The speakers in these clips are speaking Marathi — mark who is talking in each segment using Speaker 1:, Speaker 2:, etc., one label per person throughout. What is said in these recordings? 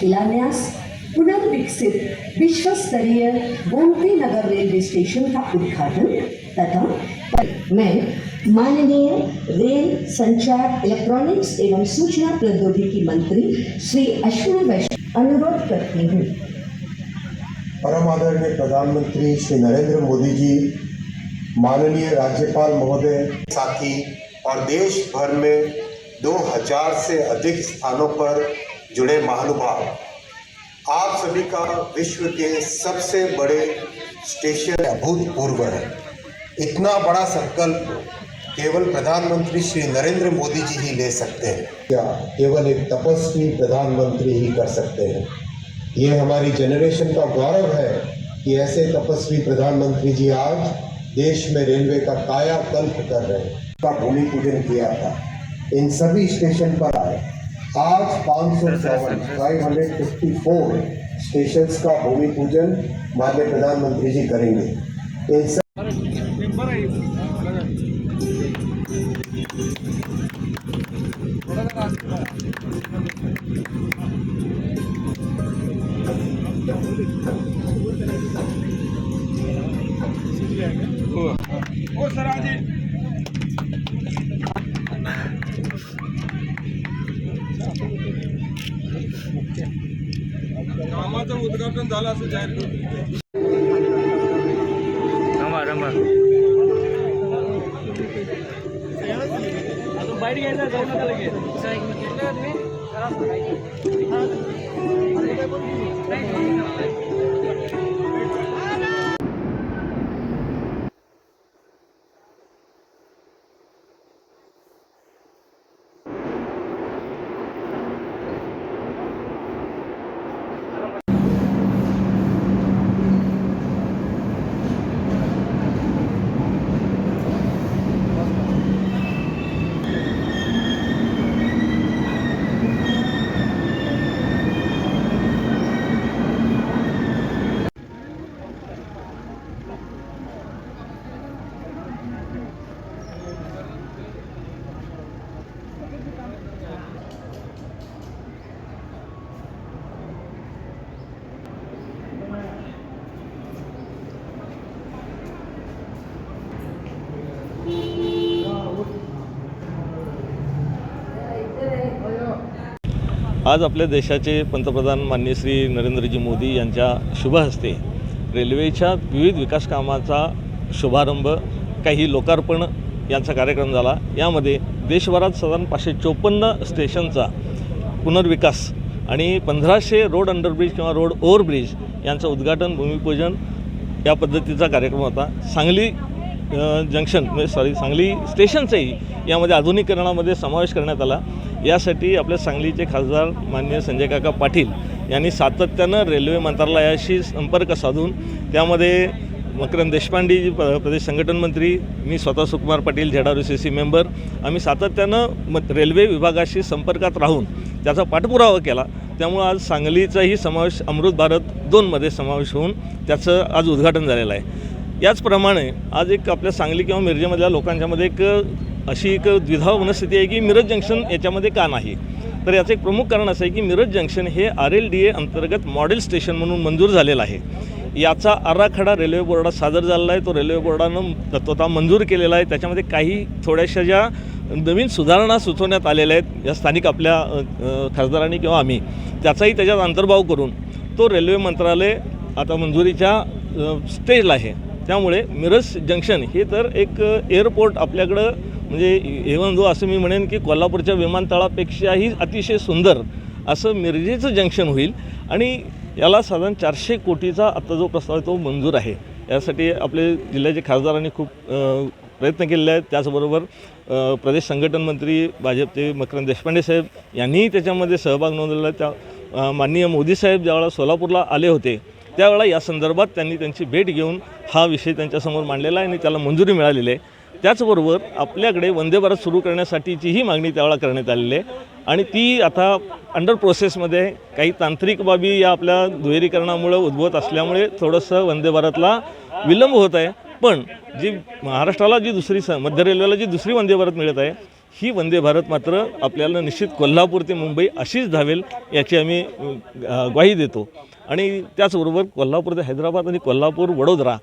Speaker 1: शिलान्यास, पुनर्विकसित विश्व स्तरीय गोमती नगर रेलवे स्टेशन का उद्घाटन तथा मैं माननीय रेल संचार, इलेक्ट्रॉनिक्स एवं सूचना प्रौद्योगिकी मंत्री श्री अश्विनी वैष्णव अनुरोध करती हूँ।
Speaker 2: परम आदरणीय प्रधानमंत्री श्री नरेंद्र मोदी जी, माननीय राज्यपाल महोदय, साथी और देश भर में 2000 से अधिक स्थानों पर जुड़े महानुभाव। आप सभी का विश्व के सबसे बड़े स्टेशन अभूतपूर्व है। इतना बड़ा संकल्प केवल प्रधानमंत्री श्री नरेंद्र मोदी जी ही ले सकते हैं। क्या केवल एक तपस्वी प्रधानमंत्री ही कर सकते हैं। ये हमारी जनरेशन का गौरव है कि ऐसे तपस्वी प्रधानमंत्री जी आज देश में रेलवे का कायाकल्प कर रहे हैं। का भूमि पूजन किया था। इन सभी स्टेशन पर आज पाँच सौ चौवन five hundred fifty four station का भूमि पूजन माननीय प्रधानमंत्री जी करेंगे। इन सब
Speaker 3: सर कामाचं उद्घाटन झालं असं जाहीर करतो.
Speaker 4: थांबा थांबा.
Speaker 3: बाहेर घ्यायचं जाऊ नका लगेच.
Speaker 5: आज आपल्या देशाचे पंतप्रधान माननीय श्री नरेंद्रजी मोदी यांच्या शुभ हस्ते रेल्वेच्या विविध विकास कामाचा शुभारंभ काही लोकार्पण यांचा कार्यक्रम झाला. यामध्ये देशभरात साधारण पाचशे चोपन्न स्टेशनचा पुनर्विकास आणि पंधराशे रोड अंडरब्रिज किंवा रोड ओव्हरब्रिज यांचं उद्घाटन भूमिपूजन या पद्धतीचा कार्यक्रम होता. सांगली जंक्शन म्हणजे सॉरी सांगली स्टेशनचाही यामध्ये आधुनिकरणामध्ये समावेश करण्यात आला. यासाठी आपल्या सांगलीचे खासदार माननीय संजय काका पाटील यांनी सातत्यानं रेल्वे मंत्रालयाशी संपर्क साधून त्यामध्ये मकरंद देशपांडे जी प्रदेश संघटन मंत्री मी स्वतः Sukumar Patil ZRU C C member आम्ही सातत्यानं म रेल्वे विभागाशी संपर्कात राहून त्याचा पाठपुरावा केला. त्यामुळं आज सांगलीचाही समावेश अमृत भारत दोनमध्ये समावेश होऊन त्याचं आज उद्घाटन झालेलं आहे. याचप्रमाणे आज एक आपल्या सांगली किंवा मिरजेमधल्या लोकांच्यामध्ये एक अशी एक द्विधा मनस्थिती आहे की मिरज जंक्शन याच्यामध्ये का नाही? तर याचं एक प्रमुख कारण असं आहे की मिरज जंक्शन हे आर एल डी ए अंतर्गत मॉडेल स्टेशन म्हणून मंजूर झालेलं आहे. याचा आराखडा रेल्वे बोर्डात सादर झालेला आहे. तो रेल्वे बोर्डानं तत्वतः मंजूर केलेला आहे. त्याच्यामध्ये काही थोड्याशा ज्या नवीन सुधारणा सुचवण्यात आलेल्या आहेत या स्थानिक आपल्या खासदारांनी किंवा आम्ही त्याचाही त्याच्यात अंतर्भाव करून तो रेल्वे मंत्रालय आता मंजुरीच्या स्टेजला आहे. त्यामुळे मिरज जंक्शन हे तर एक एअरपोर्ट आपल्याकडं म्हणजे इव्हन जो असं मी म्हणेन की कोल्हापूरच्या विमानतळापेक्षाही अतिशय सुंदर असं मिरजेचं जंक्शन होईल. आणि याला साधारण चारशे कोटीचा आत्ता जो प्रस्ताव आहे तो मंजूर आहे. यासाठी आपले जिल्ह्याचे खासदारांनी खूप प्रयत्न केलेले आहेत. त्याचबरोबर प्रदेश संघटन मंत्री भाजपचे मकरंद देशपांडे साहेब यांनीही त्याच्यामध्ये सहभाग नोंदवलेला आहे त्या माननीय मोदी साहेब ज्यावेळेला सोलापूरला आले होते त्यावेळेला या संदर्भात त्यांनी त्यांची भेट घेऊन हा विषय त्यांच्यासमोर मांडलेला आहे आणि त्याला मंजुरी मिळालेली आहे. त्याचबरोबर आपल्याकडे वंदे भारत सुरू करण्यासाठीचीही मागणी त्यावेळा करण्यात आलेली आहे. आणि ती आता अंडर प्रोसेसमध्ये काही तांत्रिक बाबी या आपल्या दुहेरीकरणामुळं उद्भवत असल्यामुळे थोडंसं वंदे भारतला विलंब होत आहे. पण जी महाराष्ट्राला जी दुसरी स मध्य रेल्वेला जी दुसरी वंदे भारत मिळत आहे ही वंदे भारत मात्र आपल्याला निश्चित कोल्हापूर ते मुंबई अशीच धावेल याची आम्ही ग्वाही देतो. आणि त्याचबरोबर कोल्हापूर ते हैदराबाद आणि कोल्हापूर वडोदरा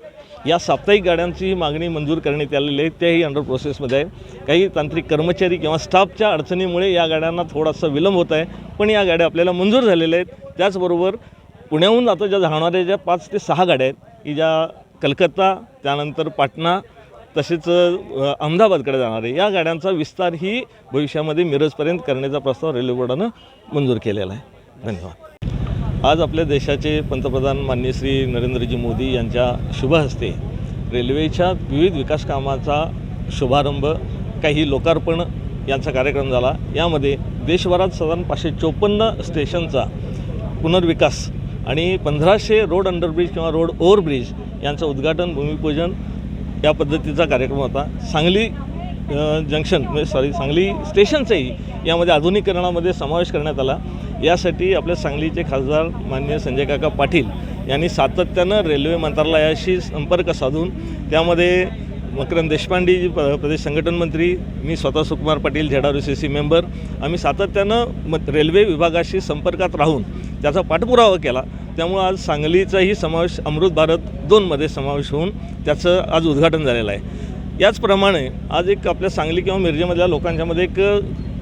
Speaker 5: या साप्ताहिक गाड्यांची मागणी मंजूर करण्यात आलेली आहे. त्याही अंडर प्रोसेसमध्ये आहे. काही तांत्रिक कर्मचारी किंवा स्टाफच्या अडचणीमुळे या गाड्यांना थोडासा विलंब होत आहे. पण या गाड्या आपल्याला मंजूर झालेल्या आहेत. त्याचबरोबर पुण्याहून आता ज्या धावणाऱ्या ज्या पाच ते सहा गाड्या आहेत की ज्या कलकत्ता त्यानंतर पाटणा तसेच अहमदाबादकडे जाणारे या गाड्यांचा विस्तार ही भविष्यामध्ये मिरजपर्यंत करण्याचा प्रस्ताव रेल्वे बोर्डानं मंजूर केलेला आहे. धन्यवाद. आज आपल्या देशाचे पंतप्रधान माननीय श्री नरेंद्रजी मोदी यांच्या शुभ हस्ते रेल्वेच्या विविध विकास कामाचा शुभारंभ काही लोकार्पण यांचा कार्यक्रम झाला. यामध्ये देशभरात साधारण पाचशे चोपन्न स्टेशनचा पुनर्विकास आणि पंधराशे रोड अंडरब्रिज किंवा रोड ओव्हरब्रिज यांचं उद्घाटन भूमिपूजन या पद्धतीचा कार्यक्रम होता. सांगली जंक्शन म्हणजे सॉरी सांगली स्टेशनचाही यामध्ये आधुनिकरणामध्ये समावेश करण्यात आला. यासाठी आपल्या सांगलीचे खासदार मान्य संजय काका पाटील यांनी सातत्यानं रेल्वे मंत्रालयाशी संपर्क साधून त्यामध्ये मकरंद देशपांडे जी प्रदेश संघटन मंत्री मी स्वतः Sukumar Patil ZR C C member आम्ही सातत्यानं म रेल्वे विभागाशी संपर्कात राहून त्याचा पाठपुरावा केला. त्यामुळं आज सांगलीचाही समावेश अमृत भारत दोनमध्ये समावेश होऊन त्याचं आज उद्घाटन झालेलं आहे. याचप्रमाणे आज एक आपल्या सांगली किंवा मिरजेमधल्या लोकांच्यामध्ये एक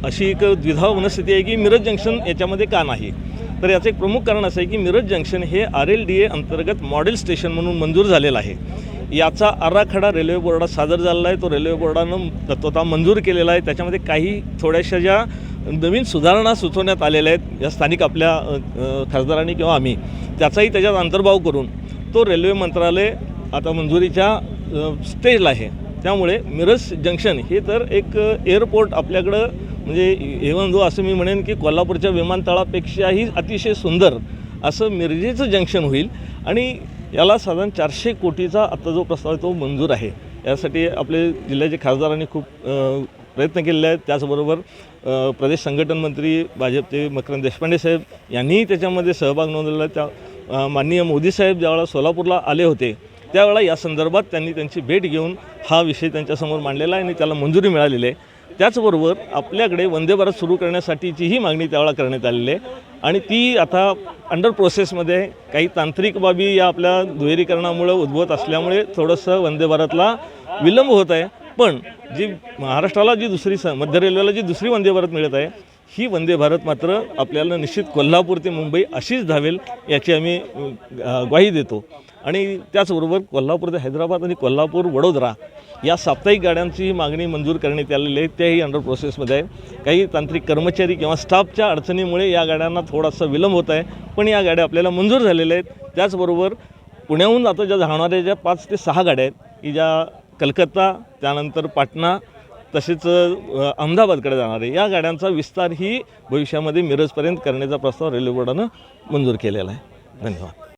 Speaker 5: अशी एक द्विधा मनस्थिती आहे की मिरज जंक्शन याच्यामध्ये का नाही? तर याचं एक प्रमुख कारण असं आहे की मिरज जंक्शन हे आर एल डी ए अंतर्गत मॉडेल स्टेशन म्हणून मंजूर झालेलं आहे. याचा आराखडा रेल्वे बोर्डात सादर झालेला आहे. तो रेल्वे बोर्डानं तत्वता मंजूर केलेला आहे. त्याच्यामध्ये काही थोड्याशा ज्या नवीन सुधारणा सुचवण्यात आलेल्या आहेत या स्थानिक आपल्या खासदारांनी किंवा आम्ही त्याचाही त्याच्यात अंतर्भाव करून तो रेल्वे मंत्रालय आता मंजुरीच्या स्टेजला आहे. त्यामुळे मिरज जंक्शन हे तर एक एअरपोर्ट आपल्याकडं म्हणजे इव्हन जो असं मी म्हणेन की कोल्हापूरच्या विमानतळापेक्षाही अतिशय सुंदर असं मिरजेचं जंक्शन होईल. आणि याला साधारण चारशे कोटीचा आत्ता जो प्रस्ताव आहे तो मंजूर आहे. यासाठी आपले जिल्ह्याचे खासदारांनी खूप प्रयत्न केलेले आहेत. त्याचबरोबर प्रदेश संघटन मंत्री भाजपचे मकरंद देशपांडे साहेब यांनीही त्याच्यामध्ये सहभाग नोंदवलेला त्या माननीय मोदी साहेब ज्यावेळेला सोलापूरला आले होते त्यावेळा या संदर्भात त्यांनी त्यांची भेट घेऊन हा विषय त्यांच्यासमोर मांडलेला आहे आणि त्याला मंजुरी मिळालेली आहे. त्याचबरोबर आपल्याकडे वंदे भारत सुरू करण्यासाठीचीही मागणी त्यावेळा करण्यात आलेली आहे. आणि ती आता अंडर प्रोसेसमध्ये काही तांत्रिक बाबी या आपल्या दुहेरीकरणामुळं उद्भवत असल्यामुळे थोडंसं वंदे भारतला विलंब होत आहे. पण जी महाराष्ट्राला जी दुसरी स मध्य रेल्वेला जी दुसरी वंदे भारत मिळत आहे ही वंदे भारत मात्र आपल्याला निश्चित कोल्हापूर ते मुंबई अशीच धावेल याची आम्ही ग्वाही देतो. आणि त्याचबरोबर कोल्हापूर ते हैदराबाद आणि कोल्हापूर वडोदरा या साप्ताहिक गाड्यांची मागणी मंजूर करण्यात आलेली आहे. त्याही अंडर प्रोसेसमध्ये आहे. काही तांत्रिक कर्मचारी किंवा स्टाफच्या अडचणीमुळे या गाड्यांना थोडासा विलंब होत आहे. पण या गाड्या आपल्याला मंजूर झालेल्या आहेत. त्याचबरोबर पुण्याहून आता ज्या धावणाऱ्या ज्या पाच ते सहा गाड्या आहेत की ज्या कलकत्ता त्यानंतर पाटणा तसेच अहमदाबादकडे जाणारे या गाड्यांचा विस्तार ही भविष्यामध्ये मिरजपर्यंत करण्याचा प्रस्ताव रेल्वे बोर्डानं मंजूर केलेला आहे. धन्यवाद.